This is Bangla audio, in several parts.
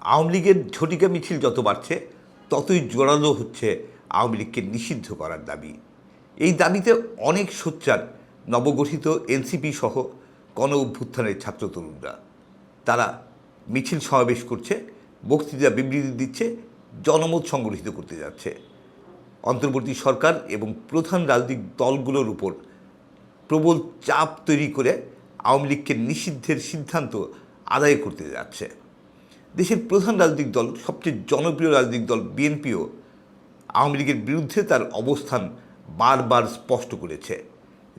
আওয়ামী লীগের ঝটিকা মিছিল যত বাড়ছে, ততই জোরালো হচ্ছে আওয়ামী লীগকে নিষিদ্ধ করার দাবি। এই দাবিতে অনেক সোচ্চার নবগঠিত এনসিপি সহ গণ অভ্যুত্থানের ছাত্র তরুণরা তারা মিছিল সমাবেশ করছে, বক্তৃতা বিবৃতি দিচ্ছে, জনমত সংগঠিত করতে যাচ্ছে। অন্তর্বর্তী সরকার এবং প্রধান রাজনৈতিক দলগুলোর উপর প্রবল চাপ তৈরি করে আওয়ামী লীগকে নিষিদ্ধের সিদ্ধান্ত আদায় করতে যাচ্ছে। দেশের প্রধান রাজনৈতিক দল, সবচেয়ে জনপ্রিয় রাজনৈতিক দল বিএনপিও আওয়ামী লীগের বিরুদ্ধে তার অবস্থান বারবার স্পষ্ট করেছে।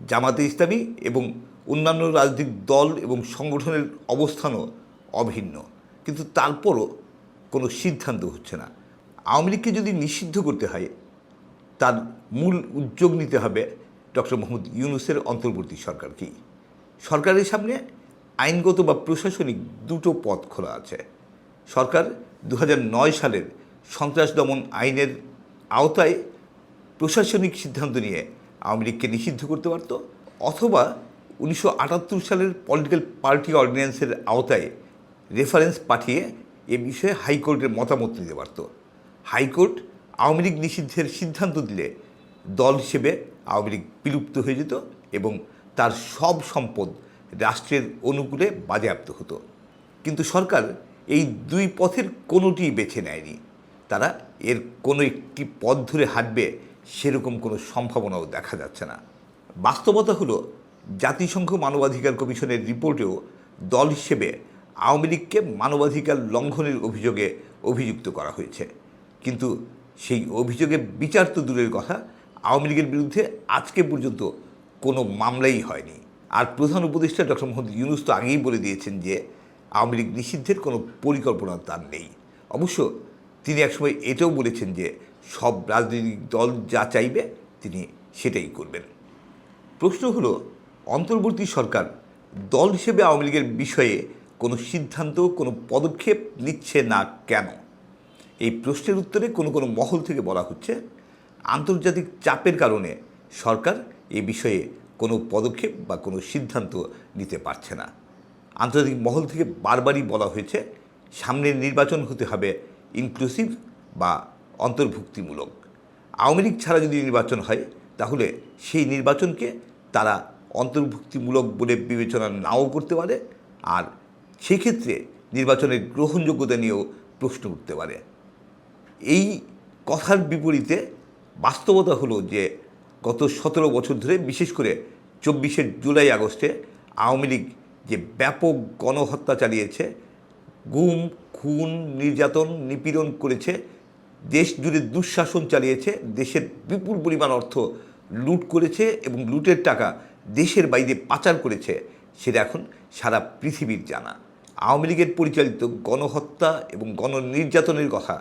জামাতে ইসলামী এবং অন্যান্য রাজনৈতিক দল এবং সংগঠনের অবস্থানও অভিন্ন। কিন্তু তারপরও কোনো সিদ্ধান্ত হচ্ছে না। আওয়ামী লীগকে যদি নিষিদ্ধ করতে হয়, তার মূল উদ্যোগ নিতে হবে ডক্টর মোহাম্মদ ইউনুসের অন্তর্বর্তী সরকারকেই। সরকারের সামনে আইনগত বা প্রশাসনিক দুটো পথ খোলা আছে। সরকার দু হাজার নয় সালের সন্ত্রাস দমন আইনের আওতায় প্রশাসনিক সিদ্ধান্ত নিয়ে আওয়ামী লীগকে নিষিদ্ধ করতে পারত, অথবা উনিশশো আটাত্তর সালের পলিটিক্যাল পার্টি অর্ডিন্যান্সের আওতায় রেফারেন্স পাঠিয়ে এ বিষয়ে হাইকোর্টের মতামত নিতে পারত। হাইকোর্ট আওয়ামী লীগ নিষিদ্ধের সিদ্ধান্ত দিলে দল হিসেবে আওয়ামী লীগ বিলুপ্ত হয়ে যেত এবং তার সব সম্পদ রাষ্ট্রের অনুকূলে বাজেয়াপ্ত হতো। কিন্তু সরকার এই দুই পথের কোনোটিই বেছে নেয়নি। তারা এর কোনো একটি পথ ধরে হাঁটবে সেরকম কোনো সম্ভাবনাও দেখা যাচ্ছে না। বাস্তবতা হলো, জাতিসংঘ মানবাধিকার কমিশনের রিপোর্টেও দল হিসেবে আওয়ামী লীগকে মানবাধিকার লঙ্ঘনের অভিযোগে অভিযুক্ত করা হয়েছে। কিন্তু সেই অভিযোগে বিচার তো দূরের কথা, আওয়ামী লীগের বিরুদ্ধে আজকে পর্যন্ত কোনো মামলাই হয়নি। আর প্রধান উপদেষ্টা ডক্টর মোহাম্মদ ইউনুস তো আগেই বলে দিয়েছেন যে আওয়ামী লীগ নিষিদ্ধের কোনো পরিকল্পনা তার নেই। অবশ্য তিনি একসময় এটাও বলেছেন যে সব রাজনৈতিক দল যা চাইবে তিনি সেটাই করবেন। প্রশ্ন হলো, অন্তর্বর্তী সরকার দল হিসেবে আওয়ামী লীগের বিষয়ে কোনো সিদ্ধান্ত, কোনো পদক্ষেপ নিচ্ছে না কেন? এই প্রশ্নের উত্তরে কোনো কোনো মহল থেকে বলা হচ্ছে, আন্তর্জাতিক চাপের কারণে সরকার এ বিষয়ে কোনো পদক্ষেপ বা কোনো সিদ্ধান্ত নিতে পারছে না। আন্তর্জাতিক মহল থেকে বারবারই বলা হয়েছে, সামনের নির্বাচন হতে হবে ইনক্লুসিভ বা অন্তর্ভুক্তিমূলক। আওয়ামী লীগ ছাড়া যদি নির্বাচন হয়, তাহলে সেই নির্বাচনকে তারা অন্তর্ভুক্তিমূলক বলে বিবেচনা নাও করতে পারে আর সেক্ষেত্রে নির্বাচনের গ্রহণযোগ্যতা নিয়েও প্রশ্ন উঠতে পারে। এই কথার বিপরীতে বাস্তবতা হলো যে গত সতেরো বছর ধরে বিশেষ করে চব্বিশে জুলাই আগস্টে আওয়ামী লীগ যে ব্যাপক গণহত্যা চালিয়েছে, গুম, খুন, নির্যাতন, নিপীড়ন করেছে, দেশ জুড়ে দুঃশাসন চালিয়েছে, দেশের বিপুল পরিমাণ অর্থ লুট করেছে এবং লুটের টাকা দেশের বাইরে পাচার করেছে, সেটা এখন সারা পৃথিবীর জানা। আওয়ামী লীগের পরিচালিত গণহত্যা এবং গণনির্যাতনের কথা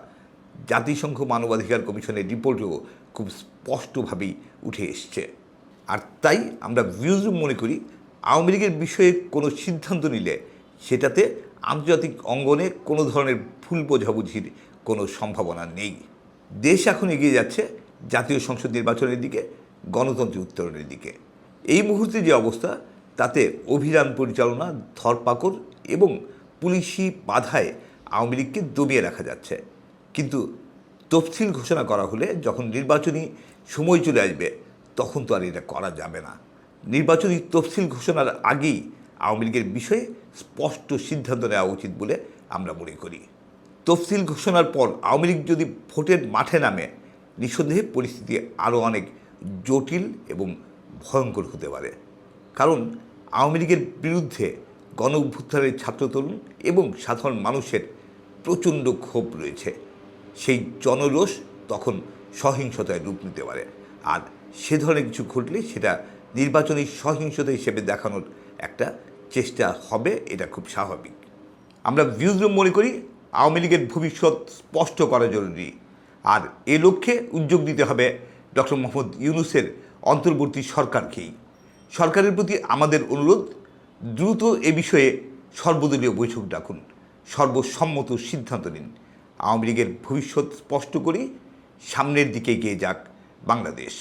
জাতিসংঘ মানবাধিকার কমিশনের রিপোর্টেও খুব স্পষ্টভাবেই উঠে এসছে। আর তাই আমরা ভিউজরুম মনে করি আওয়ামী লীগের বিষয়ে কোনো সিদ্ধান্ত নিলে সেটাতে আন্তর্জাতিক অঙ্গনে কোনো ধরনের ভুল বোঝাবুঝির কোনো সম্ভাবনা নেই। দেশ এখন এগিয়ে যাচ্ছে জাতীয় সংসদ নির্বাচনের দিকে গণতন্ত্রের উত্তরণের দিকে। এই মুহূর্তে যে অবস্থা, তাতে অভিযান পরিচালনা, ধরপাকড় এবং পুলিশি বাধায় আওয়ামী লীগকে দমিয়ে রাখা যাচ্ছে। কিন্তু তফসিল ঘোষণা করা হলে যখন নির্বাচনী সময় চলে আসবে, তখন তো আর এটা করা যাবে না। নির্বাচনী তফসিল ঘোষণার আগেই আওয়ামী লীগের বিষয়ে স্পষ্ট সিদ্ধান্ত নেওয়া উচিত বলে আমরা মনে করি। তফসিল ঘোষণার পর আওয়ামী লীগ যদি ভোটের মাঠে নামে, নিঃসন্দেহে পরিস্থিতি আরও অনেক জটিল এবং ভয়ঙ্কর হতে পারে। কারণ আওয়ামী লীগের বিরুদ্ধে গণ অভ্যুত্থানের ছাত্র তরুণ এবং সাধারণ মানুষের প্রচণ্ড ক্ষোভ রয়েছে। সেই জনরোষ তখন সহিংসতায় রূপ নিতে পারে। আর সে ধরনের কিছু ঘটলে সেটা নির্বাচনী সহিংসতা হিসেবে দেখানোর একটা চেষ্টা হবে, এটা খুব স্বাভাবিক। আমরা ভিউজরুম মনে করি, আওয়ামী লীগের ভবিষ্যৎ স্পষ্ট করা জরুরি। আর এ লক্ষ্যে উদ্যোগ দিতে হবে ডক্টর মোহাম্মদ ইউনুসের অন্তর্বর্তী সরকারকেই। সরকারের প্রতি আমাদের অনুরোধ, দ্রুত এ বিষয়ে সর্বদলীয় বৈঠক ডাকুন। সর্বসম্মত সিদ্ধান্ত নিন। আওয়ামী লীগের ভবিষ্যৎ স্পষ্ট করি, সামনের দিকে এগিয়ে যাক বাংলাদেশ।